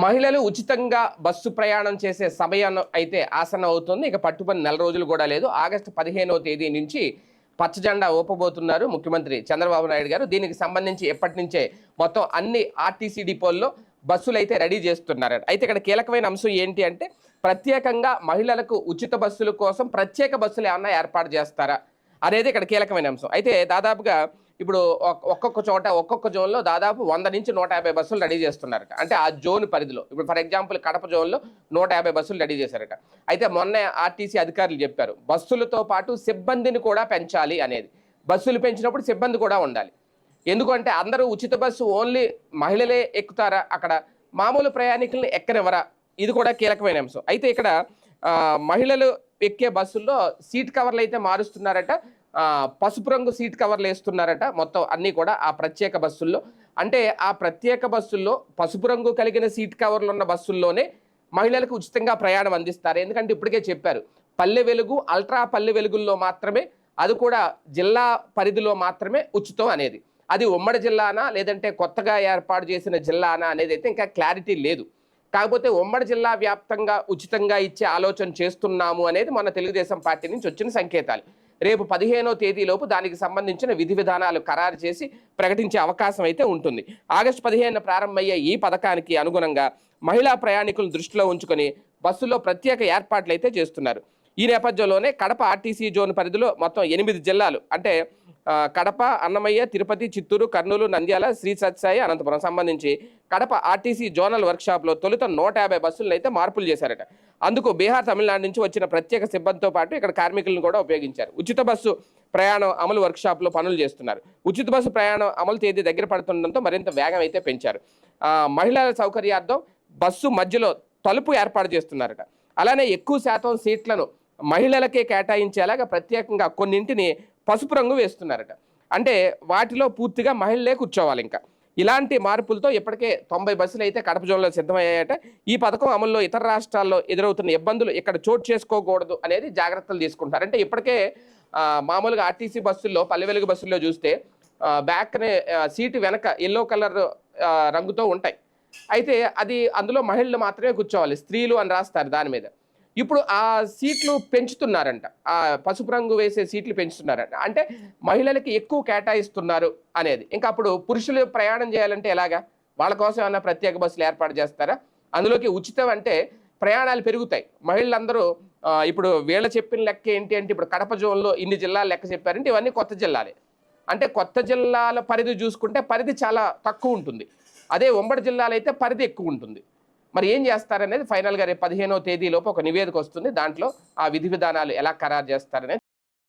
మహిళలు ఉచితంగా బస్సు ప్రయాణం చేసే సమయం అయితే ఆసనం అవుతుంది. ఇక పట్టుపని నెల రోజులు కూడా లేదు. ఆగస్టు పదిహేనవ తేదీ నుంచి పచ్చజెండా ఊపబోతున్నారు ముఖ్యమంత్రి చంద్రబాబు నాయుడు గారు. దీనికి సంబంధించి ఎప్పటి నుంచే మొత్తం అన్ని ఆర్టీసీ డిపోల్లో బస్సులు అయితే రెడీ చేస్తున్నారు. అయితే ఇక్కడ కీలకమైన అంశం ఏంటి అంటే ప్రత్యేకంగా మహిళలకు ఉచిత బస్సుల కోసం ప్రత్యేక బస్సులు ఏమన్నా ఏర్పాటు చేస్తారా అనేది ఇక్కడ కీలకమైన అంశం. అయితే దాదాపుగా ఇప్పుడు ఒక్కొక్క చోట ఒక్కొక్క జోన్లో దాదాపు వంద నుంచి నూట యాభై బస్సులు రెడీ చేస్తున్నారట. అంటే ఆ జోన్ పరిధిలో. ఇప్పుడు ఫర్ ఎగ్జాంపుల్ కడప జోన్లో నూట యాభై బస్సులు రెడీ చేశారట. అయితే మొన్న ఆర్టీసీ అధికారులు చెప్పారు బస్సులతో పాటు సిబ్బందిని కూడా పెంచాలి అనేది. బస్సులు పెంచినప్పుడు సిబ్బంది కూడా ఉండాలి. ఎందుకంటే అందరూ ఉచిత బస్సు ఓన్లీ మహిళలే ఎక్కుతారా? అక్కడ మామూలు ప్రయాణికులను ఎక్కనివ్వరా? ఇది కూడా కీలకమైన అంశం. అయితే ఇక్కడ మహిళలు ఎక్కే బస్సుల్లో సీట్ కవర్లు అయితే మారుస్తున్నారట. పసుపు రంగు సీట్ కవర్లు వేస్తున్నారట. మొత్తం అన్నీ కూడా ఆ ప్రత్యేక బస్సుల్లో. అంటే ఆ ప్రత్యేక బస్సుల్లో పసుపు రంగు కలిగిన సీట్ కవర్లు ఉన్న బస్సుల్లోనే మహిళలకు ఉచితంగా ప్రయాణం అందిస్తారు. ఎందుకంటే ఇప్పటికే చెప్పారు పల్లె వెలుగు అల్ట్రా పల్లె వెలుగుల్లో మాత్రమే అది కూడా జిల్లా పరిధిలో మాత్రమే ఉచితం అనేది. అది ఉమ్మడి జిల్లానా లేదంటే కొత్తగా ఏర్పాటు చేసిన జిల్లానా అనేది అయితే ఇంకా క్లారిటీ లేదు. కాకపోతే ఉమ్మడి జిల్లా వ్యాప్తంగా ఉచితంగా ఇచ్చే ఆలోచన చేస్తున్నాము అనేది మన తెలుగుదేశం పార్టీ నుంచి వచ్చిన సంకేతాలు. రేపు పదిహేనో తేదీలోపు దానికి సంబంధించిన విధి విధానాలు ఖరారు చేసి ప్రకటించే అవకాశం అయితే ఉంటుంది. ఆగస్టు పదిహేను ప్రారంభమయ్యే ఈ పథకానికి అనుగుణంగా మహిళా ప్రయాణికులను దృష్టిలో ఉంచుకొని బస్సుల్లో ప్రత్యేక ఏర్పాట్లు అయితే చేస్తున్నారు. ఈ నేపథ్యంలోనే కడప ఆర్టీసీ జోన్ పరిధిలో మొత్తం ఎనిమిది జిల్లాలు అంటే కడప అన్నమయ్య తిరుపతి చిత్తూరు కర్నూలు నంద్యాల శ్రీ సత్సాయి అనంతపురం సంబంధించి కడప ఆర్టీసీ జోనల్ వర్క్షాప్లో తొలుత నూట యాభై బస్సులను అయితే మార్పులు చేశారట. అందుకు బీహార్ తమిళనాడు నుంచి వచ్చిన ప్రత్యేక సిబ్బందితో పాటు ఇక్కడ కార్మికులను కూడా ఉపయోగించారు. ఉచిత బస్సు ప్రయాణం అమలు వర్క్షాప్లో పనులు చేస్తున్నారు. ఉచిత బస్సు ప్రయాణం అమలు తేదీ దగ్గర పడుతుండడంతో మరింత వేగం అయితే పెంచారు. మహిళల సౌకర్యార్థం బస్సు మధ్యలో తలుపు ఏర్పాటు చేస్తున్నారట. అలానే ఎక్కువ శాతం సీట్లను మహిళలకే కేటాయించేలాగా ప్రత్యేకంగా కొన్నింటిని పసుపు రంగు వేస్తున్నారట. అంటే వాటిలో పూర్తిగా మహిళలే కూర్చోవాలి ఇంకా. ఇలాంటి మార్పులతో ఇప్పటికే తొంభై బస్సులు అయితే కడప జోన్లో సిద్ధమయ్యాయట. ఈ పథకం అమల్లో ఇతర రాష్ట్రాల్లో ఎదురవుతున్న ఇబ్బందులు ఇక్కడ చోటు చేసుకోకూడదు అనేది జాగ్రత్తలు తీసుకుంటారు అంటే ఇప్పటికే మామూలుగా ఆర్టీసీ బస్సుల్లో పల్లెవెలుగు బస్సుల్లో చూస్తే బ్యాక్నే సీటు వెనక ఎల్లో కలర్ రంగుతో ఉంటాయి. అయితే అది అందులో మహిళలు మాత్రమే కూర్చోవాలి. స్త్రీలు అని రాస్తారు దాని మీద. ఇప్పుడు ఆ సీట్లు పెంచుతున్నారంట. ఆ పసుపు రంగు వేసే సీట్లు పెంచుతున్నారంట. అంటే మహిళలకి ఎక్కువ కేటాయిస్తున్నారు అనేది. ఇంకా అప్పుడు పురుషులు ప్రయాణం చేయాలంటే ఎలాగా? వాళ్ళ కోసం ఏమైనా ప్రత్యేక బస్సులు ఏర్పాటు చేస్తారా? అందులోకి ఉచితం అంటే ప్రయాణాలు పెరుగుతాయి. మహిళలందరూ ఇప్పుడు వీళ్ళ చెప్పిన లెక్క ఏంటి అంటే ఇప్పుడు కడప జోన్లో ఇన్ని జిల్లాలు లెక్క చెప్పారంటే ఇవన్నీ కొత్త జిల్లాలే. అంటే కొత్త జిల్లాల పరిధి చూసుకుంటే పరిధి చాలా తక్కువ ఉంటుంది. అదే ఉమ్మడి జిల్లాలో అయితే పరిధి ఎక్కువ ఉంటుంది. మరి ఏం చేస్తారనేది ఫైనల్గా రేపు పదిహేనో తేదీలోపు ఒక నివేదిక వస్తుంది. దాంట్లో ఆ విధి విధానాలు ఎలా ఖరారు చేస్తారనేది